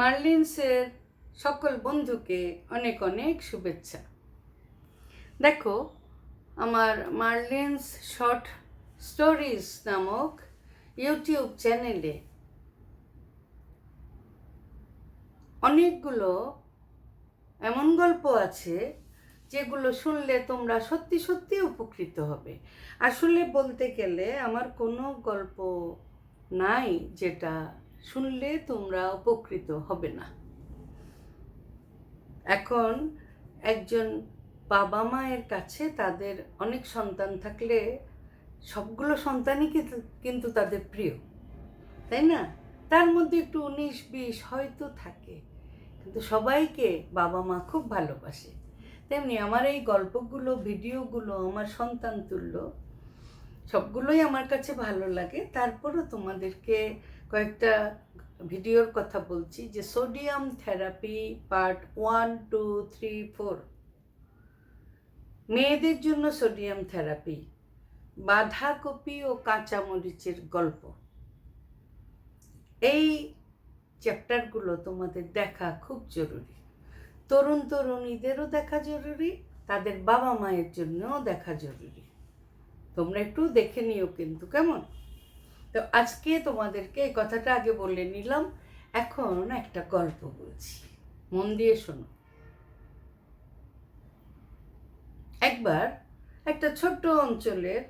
মার্লিন্সের সকল বন্ধুকে অনেক অনেক শুভেচ্ছা। দেখো, আমার মার্লিন্স শর্ট স্টোরিজ নামক ইউটিউব চ্যানেলে অনেকগুলো এমন গল্প আছে যেগুলো শুনলে তোমরা সত্যি সত্যি উপকৃত হবে। আসলে বলতে গেলে আমার কোনো গল্প নাই যেটা শুনলে তোমরা উপকৃত হবে না। এখন একজন বাবা মায়ের কাছে তাদের অনেক সন্তান থাকলে সবগুলো সন্তানই কিন্তু তাদের প্রিয়, তাই না? তার মধ্যে একটু উনিশ বিশ হয়তো থাকে, কিন্তু সবাইকে বাবা মা খুব ভালোবাসে। তেমনি আমার এই গল্পগুলো, ভিডিওগুলো, আমার সন্তান তুল্য, সবগুলোই আমার কাছে ভালো লাগে। তারপরও তোমাদেরকে কয়েকটা ভিডিওর কথা বলছি যে sodium therapy part one, two, three, four. মেয়েদের জন্য সোডিয়াম থেরাপি, বাঁধাকপি ও কাঁচামরিচের গল্প। এই চ্যাপ্টারগুলো তোমাদের দেখা খুব জরুরি। তরুণ তরুণীদেরও দেখা জরুরি, তাদের বাবা মায়ের জন্যও দেখা জরুরি। তোমরা একটু দেখে নিও কিন্তু, কেমন? তো আজকে তোমাদেরকে এই কথাটা আগে বলে নিলাম। এখন একটা গল্প বলছি। মন দিয়ে শোনো। একবার একটা ছোট্ট অঞ্চলের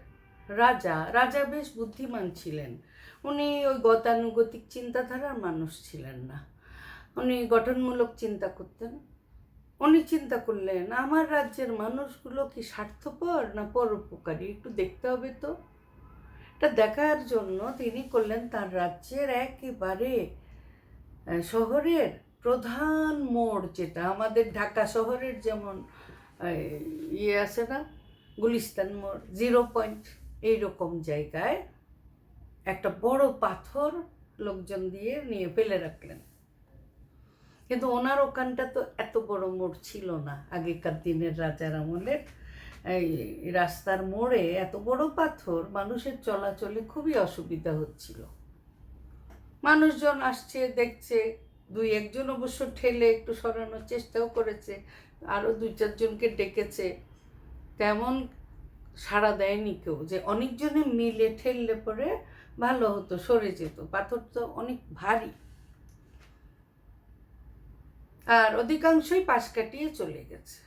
রাজা রাজা বেশ বুদ্ধিমান ছিলেন। উনি ওই গতানুগতিক চিন্তাধারার মানুষ ছিলেন না। উনি গঠনমূলক চিন্তা করতেন। উনি চিন্তা করলেন, আমার রাজ্যের মানুষগুলো কি স্বার্থপর না পরোপকারী? একটু দেখতে হবে তো। এটা দেখার জন্য তিনি করলেন তার রাজ্যের একেবারে শহরের প্রধান মোড় যেটা। আমাদের ঢাকা শহরের যেমন ইয়ে আছে না, গুলিস্তান মোড়, জিরো পয়েন্ট এইরকম জায়গায় একটা বড় পাথর লোকজন দিয়ে নিয়ে ফেলে রাখলেন। কিন্তু ওনার ওখানটা তো এত বড় মোড় ছিল না আগেকার দিনের রাজার আমলের। এই রাস্তার মোড়ে এত বড় পাথর, মানুষের চলাচলে খুবই অসুবিধা হচ্ছিল। মানুষজন আসছে, দেখছে, দুই একজন অবশ্য ঠেলে একটু সরানোর চেষ্টাও করেছে আরও দুই চারজনকে ডেকেছে। তেমন সাড়া দেয়নি কেউ, যে অনেকজনে মিলে ঠেললে পরে ভালো হতো, সরে যেত। পাথর তো অনেক ভারী। আর অধিকাংশই পাশ কাটিয়ে চলে গেছে।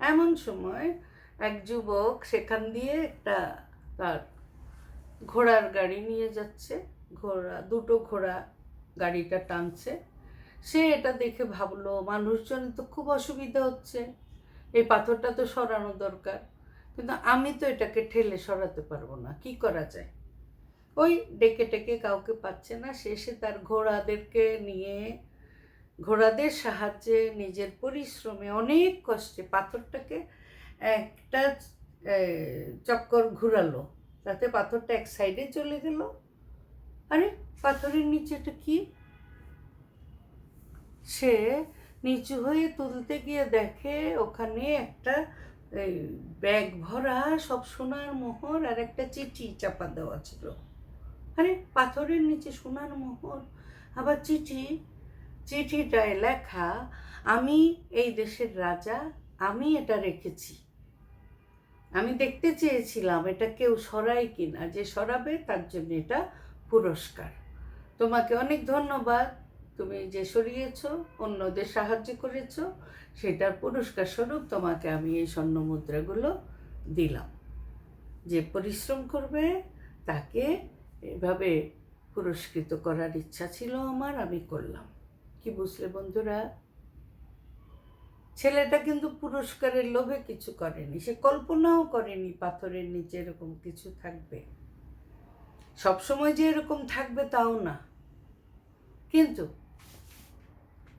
এমন সময় এক যুবক সেখান দিয়ে একটা তার ঘোড়ার গাড়ি নিয়ে যাচ্ছে। ঘোড়া, দুটো ঘোড়া গাড়িটা টানছে। সে এটা দেখে ভাবলো, মানুষজনের তো খুব অসুবিধা হচ্ছে। এই পাথরটা তো সরানো দরকার। কিন্তু আমি তো এটাকে ঠেলে সরাতে পারব না। কি করা যায়? ওই ডেকে টেকে কাউকে পাচ্ছে না। শেষে তার ঘোড়াদেরকে নিয়ে, ঘোড়াদের সাহায্যে নিজের পরিশ্রমে অনেক কষ্টে পাথরটাকে একটা চক্কর ঘুরালো। তাতে পাথরটা এক সাইডে চলে গেল। আরে, পাথরের নিচেটা কি? সে নিচু হয়ে তুলতে গিয়ে দেখে ওখানে একটা ব্যাগ ভরা, সব সোনার মোহর আর একটা চিঠি চাপা দেওয়া ছিল। আরে, পাথরের নিচে সোনার মোহর, আবার চিঠি। চিঠিটায় লেখা, আমি এই দেশের রাজা আমি এটা রেখেছি। আমি দেখতে চেয়েছিলাম এটা কেউ সরাই কিনা, যে সরাবে তার জন্য এটা পুরস্কার। তোমাকে অনেক ধন্যবাদ, তুমি যে সরিয়েছ, অন্যদের সাহায্য করেছ, সেটার পুরস্কার স্বরূপ তোমাকে আমি এই স্বর্ণ মুদ্রাগুলো দিলাম। যে পরিশ্রম করবে, তাকে এভাবে পুরস্কৃত করার ইচ্ছা ছিল আমার, আমি করলাম। কি বুঝলে বন্ধুরা? ছেলেটা কিন্তু পুরস্কারের লোভে কিছু করেনি, সে কল্পনাও করেনি পাথরের নিচে এরকম কিছু থাকবে। সবসময় যে এরকম থাকবে তাও না। কিন্তু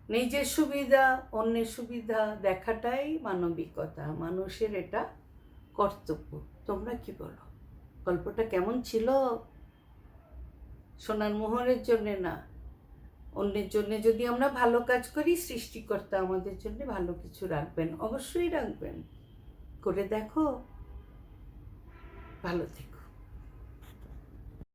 নিজের সুবিধা, অন্যের সুবিধা দেখাটাই মানবিকতা, মানুষের এটা কর্তব্য। তোমরা কি বলো? গল্পটা কেমন ছিল? সোনার মোহরের জন্যে না? অন্যের জন্য যদি আমরা ভালো কাজ করি, সৃষ্টিকর্তা আমাদের জন্য ভালো কিছু রাখবেন, অবশ্যই রাখবেন। করে দেখো। ভালো থেকো।